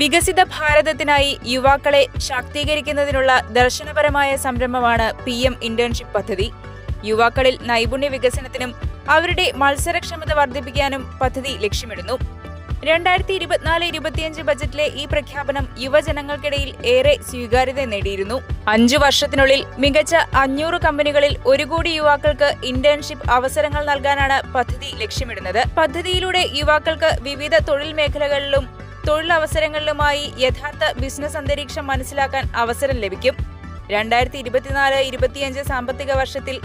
വികസിത ഭാരതത്തിനായി യുവാക്കളെ ശാക്തീകരിക്കുന്നതിനുള്ള ദർശനപരമായ സംരംഭമാണ് പി എം ഇന്റേൺഷിപ്പ് പദ്ധതി. യുവാക്കളിൽ നൈപുണ്യ വികസനത്തിനും അവരുടെ മത്സരക്ഷമത വർദ്ധിപ്പിക്കാനും പദ്ധതി ലക്ഷ്യമിടുന്നു. രണ്ടായിരത്തി ഇരുപത്തിനാല് ഇരുപത്തിയഞ്ച് ബജറ്റിലെ ഈ പ്രഖ്യാപനം യുവജനങ്ങൾക്കിടയിൽ ഏറെ സ്വീകാര്യത നേടിയിരുന്നു. അഞ്ചു വർഷത്തിനുള്ളിൽ മികച്ച അഞ്ഞൂറ് കമ്പനികളിൽ ഒരു കോടി യുവാക്കൾക്ക് ഇന്റേൺഷിപ്പ് അവസരങ്ങൾ നൽകാനാണ് പദ്ധതി ലക്ഷ്യമിടുന്നത്. പദ്ധതിയിലൂടെ യുവാക്കൾക്ക് വിവിധ തൊഴിൽ മേഖലകളിലും തൊഴിലവസരങ്ങളിലുമായി യഥാർത്ഥ ബിസിനസ് അന്തരീക്ഷം മനസ്സിലാക്കാൻ അവസരം ലഭിക്കും. രണ്ടായിരത്തി ഇരുപത്തിനാല് ഇരുപത്തിയഞ്ച് സാമ്പത്തിക വർഷത്തിൽ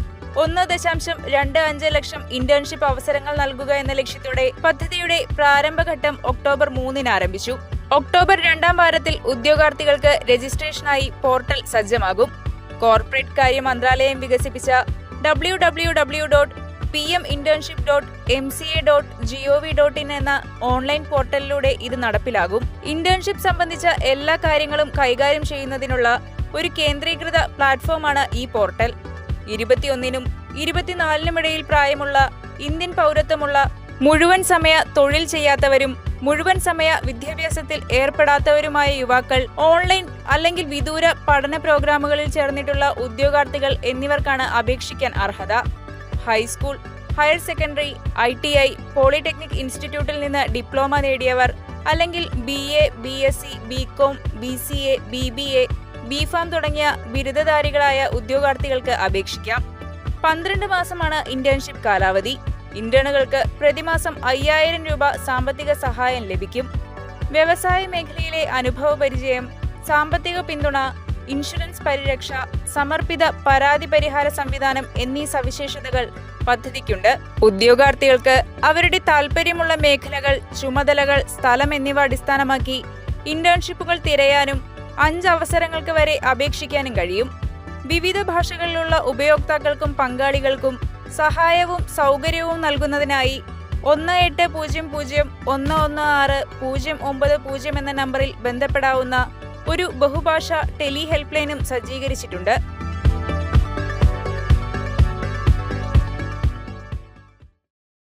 ഒന്ന് ദശാംശം രണ്ട് അഞ്ച് ലക്ഷം ഇന്റേൺഷിപ്പ് അവസരങ്ങൾ നൽകുക എന്ന ലക്ഷ്യത്തോടെ പദ്ധതിയുടെ പ്രാരംഭഘട്ടം ഒക്ടോബർ മൂന്നിന് ആരംഭിച്ചു. ഒക്ടോബർ രണ്ടാം വാരത്തിൽ ഉദ്യോഗാർത്ഥികൾക്ക് രജിസ്ട്രേഷനായി പോർട്ടൽ സജ്ജമാകും. കോർപ്പറേറ്റ് കാര്യ മന്ത്രാലയം വികസിപ്പിച്ച W W W dot P M internship dot M C A dot G O V dot in എന്ന ഓൺലൈൻ പോർട്ടലിലൂടെ ഇത് നടപ്പിലാകും. ഇന്റേൺഷിപ്പ് സംബന്ധിച്ച എല്ലാ കാര്യങ്ങളും കൈകാര്യം ചെയ്യുന്നതിനുള്ള ഒരു കേന്ദ്രീകൃത പ്ലാറ്റ്ഫോമാണ് ഈ പോർട്ടൽ ഇരുപത്തിയൊന്നിനും ഇരുപത്തിനാലിനും ഇടയിൽ പ്രായമുള്ള ഇന്ത്യൻ പൗരത്വമുള്ള മുഴുവൻ സമയ തൊഴിൽ ചെയ്യാത്തവരും മുഴുവൻ സമയ വിദ്യാഭ്യാസത്തിൽ ഏർപ്പെടാത്തവരുമായ യുവാക്കൾ ഓൺലൈൻ അല്ലെങ്കിൽ വിദൂര പഠന പ്രോഗ്രാമുകളിൽ ചേർന്നിട്ടുള്ള ഉദ്യോഗാർത്ഥികൾ എന്നിവർക്കാണ് അപേക്ഷിക്കാൻ അർഹത. High school higher secondary I T I polytechnic ഇൻസ്റ്റിറ്റ്യൂട്ടിൽ നിന്ന് ഡിപ്ലോമ നേടിയവർ അല്ലെങ്കിൽ B A B S C B com B C A B B A B pharm തുടങ്ങിയ ബിരുദധാരികളായ ഉദ്യോഗാർത്ഥികൾക്ക് അപേക്ഷിക്കാം. പന്ത്രണ്ട് മാസമാണ് ഇന്റേൺഷിപ്പ് കാലാവധി. ഇന്റേണുകൾക്ക് പ്രതിമാസം അയ്യായിരം രൂപ സാമ്പത്തിക സഹായം ലഭിക്കും. വ്യവസായ മേഖലയിലെ അനുഭവ പരിചയം സാമ്പത്തിക പിന്തുണ ഇൻഷുറൻസ് പരിരക്ഷ സമർപ്പിത പരാതി പരിഹാര സംവിധാനം എന്നീ സവിശേഷതകൾ പദ്ധതിക്കുണ്ട്. ഉദ്യോഗാർത്ഥികൾക്ക് അവരുടെ താൽപ്പര്യമുള്ള മേഖലകൾ ചുമതലകൾ സ്ഥലം എന്നിവ അടിസ്ഥാനമാക്കി ഇന്റേൺഷിപ്പുകൾ തിരയാനും അഞ്ച് അവസരങ്ങൾക്ക് വരെ അപേക്ഷിക്കാനും കഴിയും. വിവിധ ഭാഷകളിലുള്ള ഉപയോക്താക്കൾക്കും പങ്കാളികൾക്കും സഹായവും സൗകര്യവും നൽകുന്നതിനായി ഒന്ന് എട്ട് പൂജ്യം പൂജ്യം ഒന്ന് ഒന്ന് ആറ് പൂജ്യം ഒമ്പത് പൂജ്യം എന്ന നമ്പറിൽ ബന്ധപ്പെടാവുന്ന ഒരു ബഹുഭാഷ ടെലി ഹെൽപ്പ് ലൈനും സജ്ജീകരിച്ചിട്ടുണ്ട്.